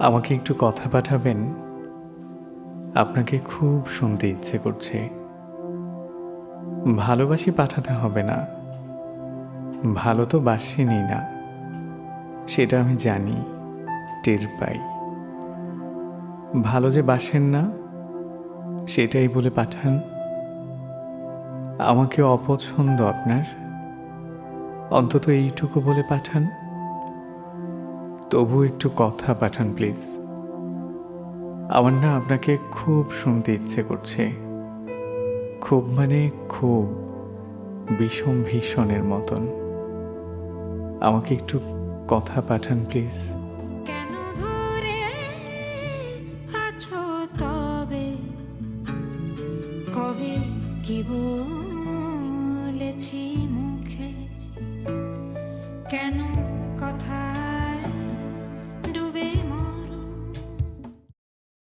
আমাকে একটু কথা পাঠাবেন? আপনাকে খুব শুনতে ইচ্ছে করছে। ভালোবাসি পাঠাতে হবে না। ভালো তো বাসিনি না। সেটা আমি জানি, টের পাই। ভালো যে বাসেন না, সেটাই বলে পাঠান। আমাকে অপছন্দ আপনার। অন্তত এইটুকু বলে পাঠান। তবু একটু কথা পাঠান, প্লিজ। আমার না আপনাকে খুব শুনতে ইচ্ছে করছে। খুব মানে খুব, বিষম ভীষণের মতন। আমাকে একটু কথা পাঠান, প্লিজ। কবে কি মুখে? কেন